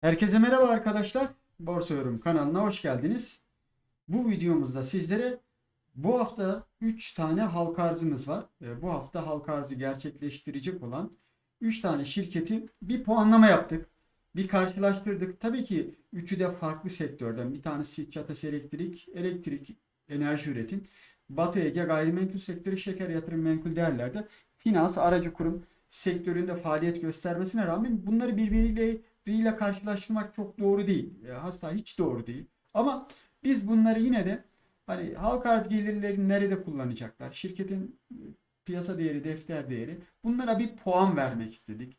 Herkese merhaba arkadaşlar. Borsa Yorum kanalına hoş geldiniz. Bu videomuzda sizlere bu hafta 3 tane halka arzımız var. Bu hafta halka arzı gerçekleştirecek olan 3 tane şirketi bir puanlama yaptık. Bir karşılaştırdık. Tabii ki üçü de farklı sektörden. Bir tanesi Çatas Elektrik, elektrik, enerji üretim. Batı Ege gayrimenkul sektörü, şeker yatırım menkul değerlerde finans, aracı kurum sektöründe faaliyet göstermesine rağmen bunları birbiriyle birbiriyle karşılaştırmak çok doğru değil. E, Hatta hiç doğru değil. Ama biz bunları yine de hani halka arz gelirlerini nerede kullanacaklar? Şirketin e, piyasa değeri, defter değeri. Bunlara bir puan vermek istedik.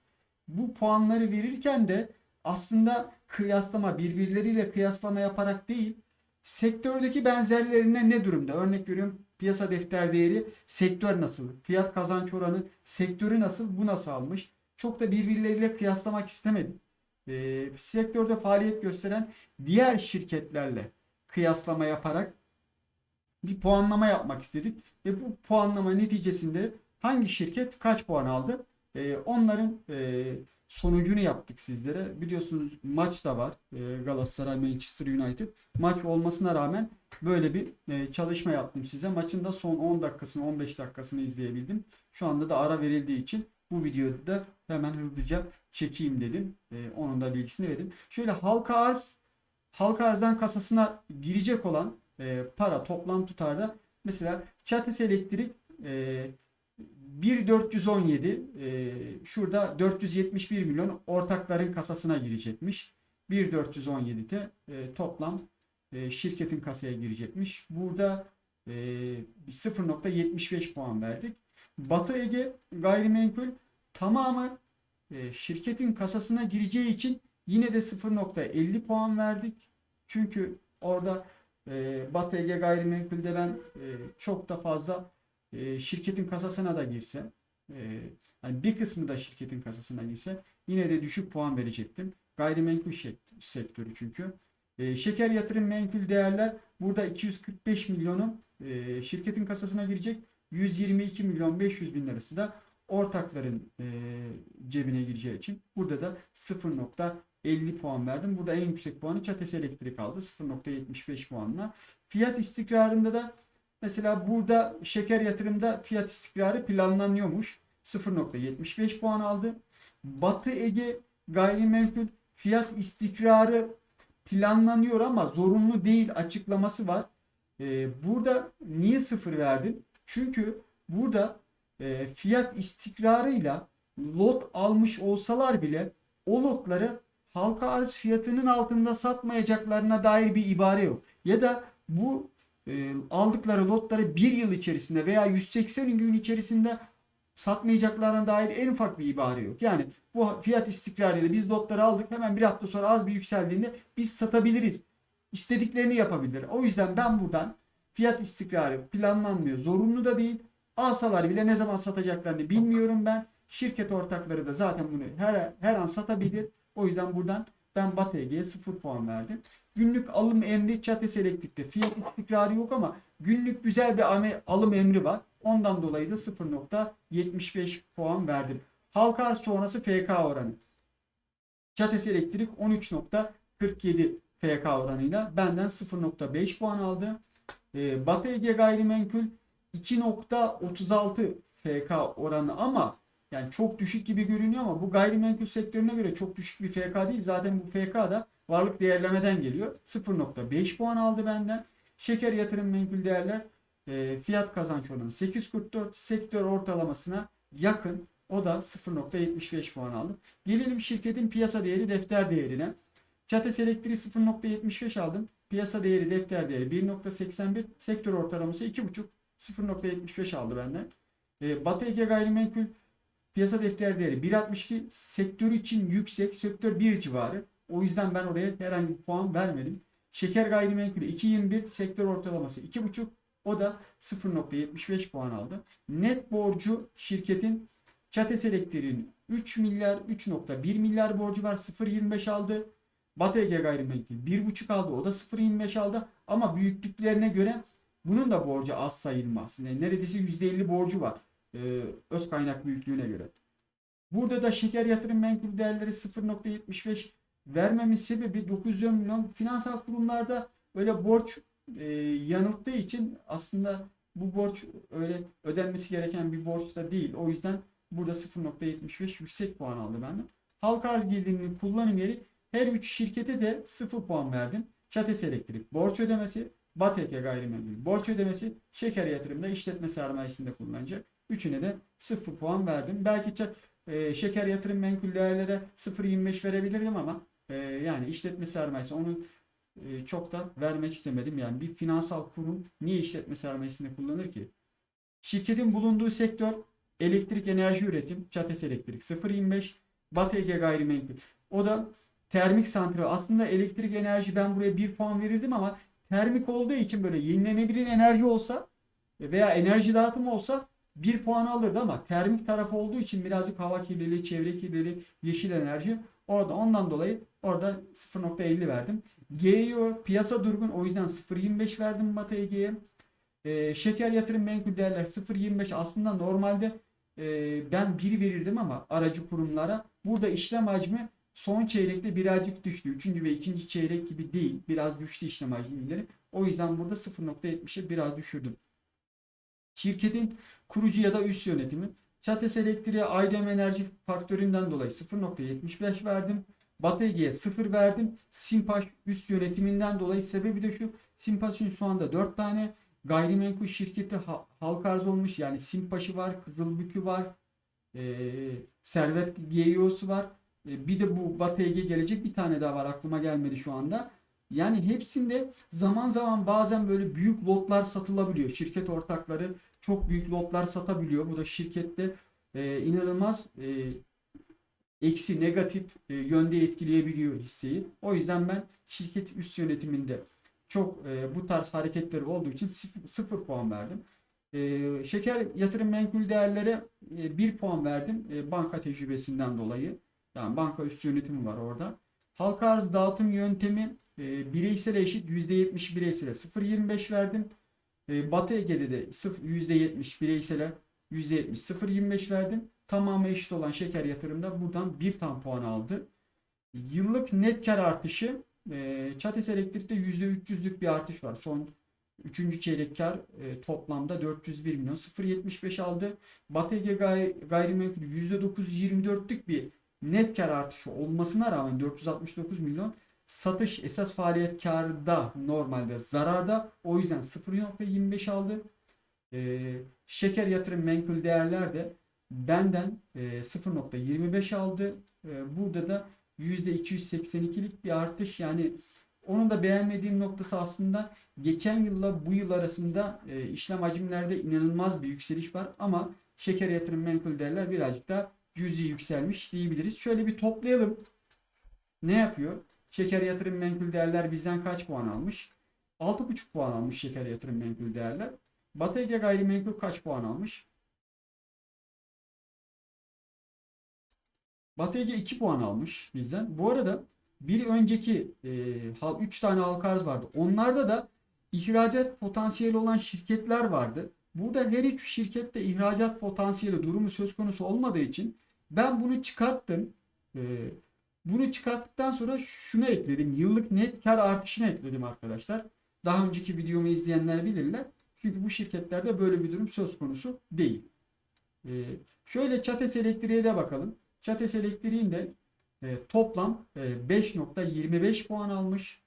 Bu puanları verirken de aslında kıyaslama, birbirleriyle kıyaslama yaparak değil, sektördeki benzerlerine ne durumda? Örnek veriyorum piyasa defter değeri, sektör nasıl? Fiyat kazanç oranı, sektörü nasıl? Bu nasıl almış? Çok da birbirleriyle kıyaslamak istemedim e, sektörde faaliyet gösteren diğer şirketlerle kıyaslama yaparak bir puanlama yapmak istedik. Ve bu puanlama neticesinde hangi şirket kaç puan aldı? E, onların e, sonucunu yaptık sizlere. Biliyorsunuz maç da var. E, Galatasaray Manchester United. Maç olmasına rağmen böyle bir e, çalışma yaptım size. Maçın da son 10 dakikasını 15 dakikasını izleyebildim. Şu anda da ara verildiği için bu videoda da hemen hızlıca çekeyim dedim. Ee, onun da bilgisini vereyim. Şöyle halka arz halka arzdan kasasına girecek olan e, para toplam tutarda mesela Çatıs Elektrik e, 1417 e, şurada 471 milyon ortakların kasasına girecekmiş. 1417'de e, toplam e, şirketin kasaya girecekmiş. Burada e, 0.75 puan verdik. Batı Ege gayrimenkul tamamı e, şirketin kasasına gireceği için yine de 0.50 puan verdik. Çünkü orada e, Batı Ege gayrimenkulde ben e, çok da fazla e, şirketin kasasına da girse yani bir kısmı da şirketin kasasına girse yine de düşük puan verecektim. Gayrimenkul sektörü çünkü. Şeker yatırım menkul değerler burada 245 milyonu e, şirketin kasasına girecek. 122 milyon 500 bin lirası da ortakların e, cebine gireceği için burada da 0.50 puan verdim. Burada en yüksek puanı Çates Elektrik aldı 0.75 puanla. Fiyat istikrarında da mesela burada şeker yatırımda fiyat istikrarı planlanıyormuş. 0.75 puan aldı. Batı Ege gayrimenkul fiyat istikrarı planlanıyor ama zorunlu değil açıklaması var. Ee, burada niye sıfır verdim? Çünkü burada e, fiyat istikrarıyla lot almış olsalar bile o lotları halka arz fiyatının altında satmayacaklarına dair bir ibare yok. Ya da bu e, aldıkları lotları bir yıl içerisinde veya 180 gün içerisinde satmayacaklarına dair en ufak bir ibare yok. Yani bu fiyat istikrarıyla biz lotları aldık hemen bir hafta sonra az bir yükseldiğinde biz satabiliriz. İstediklerini yapabilir. O yüzden ben buradan fiyat istikrarı planlanmıyor. Zorunlu da değil. Alsalar bile ne zaman satacaklarını bilmiyorum ben. Şirket ortakları da zaten bunu her, her an satabilir. O yüzden buradan ben Batı Ege'ye 0 puan verdim. Günlük alım emri Çates Elektrik'te fiyat istikrarı yok ama günlük güzel bir alım emri var. Ondan dolayı da 0.75 puan verdim. Halka arz sonrası FK oranı. Çates Elektrik 13.47 FK oranıyla benden 0.5 puan aldı. Ee, Batı Ege Gayrimenkul 2.36 FK oranı ama yani çok düşük gibi görünüyor ama bu gayrimenkul sektörüne göre çok düşük bir FK değil. Zaten bu FK da varlık değerlemeden geliyor. 0.5 puan aldı benden. Şeker yatırım menkul değerler e, fiyat kazanç oranı 8.44 sektör ortalamasına yakın. O da 0.75 puan aldı. Gelelim şirketin piyasa değeri defter değerine. Çates Elektriği 0.75 aldım. Piyasa değeri defter değeri 1.81 sektör ortalaması 2.5 0.75 aldı benden. E, Batı Ege gayrimenkul piyasa defter değeri 1.62 sektör için yüksek. Sektör 1 civarı. O yüzden ben oraya herhangi bir puan vermedim. Şeker gayrimenkulü 2.21 sektör ortalaması 2.5 o da 0.75 puan aldı. Net borcu şirketin Çates Elektriğin 3 milyar 3.1 milyar borcu var 0.25 aldı. Batı Ege gayrimenkul 1.5 aldı o da 0.25 aldı ama büyüklüklerine göre bunun da borcu az sayılmaz. Yani neredeyse %50 borcu var. Ee, öz kaynak büyüklüğüne göre. Burada da şeker yatırım menkul değerleri 0.75 vermemin sebebi 910 milyon finansal kurumlarda öyle borç e, yanılttığı için aslında bu borç öyle ödenmesi gereken bir borç da değil. O yüzden burada 0.75 yüksek puan aldı benden. Halka arz girdiğinin kullanım yeri her 3 şirkete de 0 puan verdim. Çates Elektrik borç ödemesi, Bateke Gayrimenkul borç ödemesi, Şeker Yatırımda işletme sermayesinde kullanacak. Üçüne de 0 puan verdim. Belki e, şeker yatırım menkul değerlere 0.25 verebilirdim ama e, yani işletme sermayesi onu e, çok da vermek istemedim. Yani bir finansal kurum niye işletme sermayesini kullanır ki? Şirketin bulunduğu sektör elektrik enerji üretim, Çates Elektrik 0.25, Batı Ege Gayrimenkul. O da termik santral. Aslında elektrik enerji ben buraya 1 puan verirdim ama termik olduğu için böyle yenilenebilir enerji olsa veya enerji dağıtımı olsa 1 puan alırdı ama termik tarafı olduğu için birazcık hava kirliliği, çevre kirliliği, yeşil enerji orada ondan dolayı orada 0.50 verdim. GEO piyasa durgun o yüzden 0.25 verdim Batı Ege'ye. Şeker yatırım menkul değerler 0.25 aslında normalde e, ben 1 verirdim ama aracı kurumlara burada işlem hacmi son çeyrekte birazcık düştü. Üçüncü ve ikinci çeyrek gibi değil. Biraz düştü işlem hacimleri. O yüzden burada 0.70'e biraz düşürdüm. Şirketin kurucu ya da üst yönetimi. Çates Elektriğe Aydem Enerji faktöründen dolayı 0.75 verdim. Batı Ege'ye 0 verdim. Simpaş üst yönetiminden dolayı sebebi de şu. Simpaş'ın şu anda 4 tane gayrimenkul şirketi ha- halka arz olmuş. Yani Simpaş'ı var, Kızılbükü var, e, Servet GEO'su var. E, bir de bu Batı Ege gelecek bir tane daha var aklıma gelmedi şu anda. Yani hepsinde zaman zaman bazen böyle büyük lotlar satılabiliyor. Şirket ortakları çok büyük lotlar satabiliyor. Bu da şirkette e, inanılmaz e, eksi negatif e, yönde etkileyebiliyor hisseyi. O yüzden ben şirket üst yönetiminde çok e, bu tarz hareketleri olduğu için 0 puan verdim. E, şeker yatırım menkul değerlere 1 puan verdim e, banka tecrübesinden dolayı. Yani banka üst yönetimi var orada. Halka arz dağıtım yöntemi e, bireysel eşit %70 bireysele 0.25 verdim. E, Batı Ege'de de sıf- %70 bireysele %70 0.25 verdim. Tamamı eşit olan şeker yatırımda buradan 1 tam puan aldı. Yıllık net kar artışı e, Çates Elektrik'te %300'lük bir artış var. Son 3. çeyrek kar e, toplamda 401 milyon 0.75 aldı. Batı Ege gay gayrimenkul %924'lük bir net kar artışı olmasına rağmen 469 milyon satış esas faaliyet karda normalde zararda. O yüzden 0.25 aldı. Ee, şeker yatırım menkul değerler de benden e, 0.25 aldı. E, burada da %282'lik bir artış. Yani onun da beğenmediğim noktası aslında geçen yılla bu yıl arasında e, işlem hacimlerde inanılmaz bir yükseliş var ama şeker yatırım menkul değerler birazcık daha cüzi yükselmiş diyebiliriz. Şöyle bir toplayalım. Ne yapıyor? Şeker yatırım menkul değerler bizden kaç puan almış? 6,5 puan almış şeker yatırım menkul değerler. Batı Ege gayrimenkul kaç puan almış? Batı Ege 2 puan almış bizden. Bu arada bir önceki 3 tane halka arz vardı. Onlarda da ihracat potansiyeli olan şirketler vardı. Burada her üç şirkette ihracat potansiyeli durumu söz konusu olmadığı için ben bunu çıkarttım. Ee, bunu çıkarttıktan sonra şunu ekledim. Yıllık net kar artışını ekledim arkadaşlar. Daha önceki videomu izleyenler bilirler. Çünkü bu şirketlerde böyle bir durum söz konusu değil. Ee, şöyle Çates Elektriğe de bakalım. Çates Elektriğin de e, toplam e, 5.25 puan almış.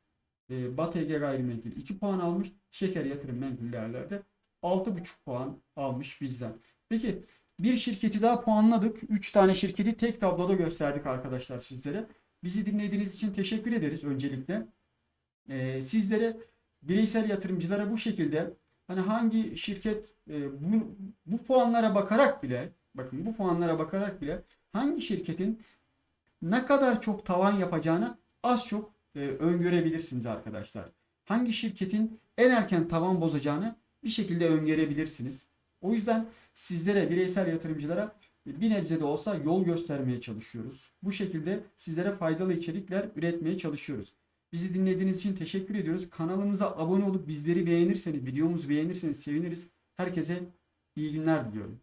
E, Batı Ege Gayrimenkul 2 puan almış. Şeker Yatırım Menkul Değerler'de 6.5 puan almış bizden. Peki bir şirketi daha puanladık. 3 tane şirketi tek tabloda gösterdik arkadaşlar sizlere. Bizi dinlediğiniz için teşekkür ederiz öncelikle. Ee, sizlere bireysel yatırımcılara bu şekilde hani hangi şirket e, bu, bu puanlara bakarak bile bakın bu puanlara bakarak bile hangi şirketin ne kadar çok tavan yapacağını az çok e, öngörebilirsiniz arkadaşlar. Hangi şirketin en erken tavan bozacağını bir şekilde öngörebilirsiniz. O yüzden sizlere bireysel yatırımcılara bir nebze de olsa yol göstermeye çalışıyoruz. Bu şekilde sizlere faydalı içerikler üretmeye çalışıyoruz. Bizi dinlediğiniz için teşekkür ediyoruz. Kanalımıza abone olup bizleri beğenirseniz, videomuzu beğenirseniz seviniriz. Herkese iyi günler diliyorum.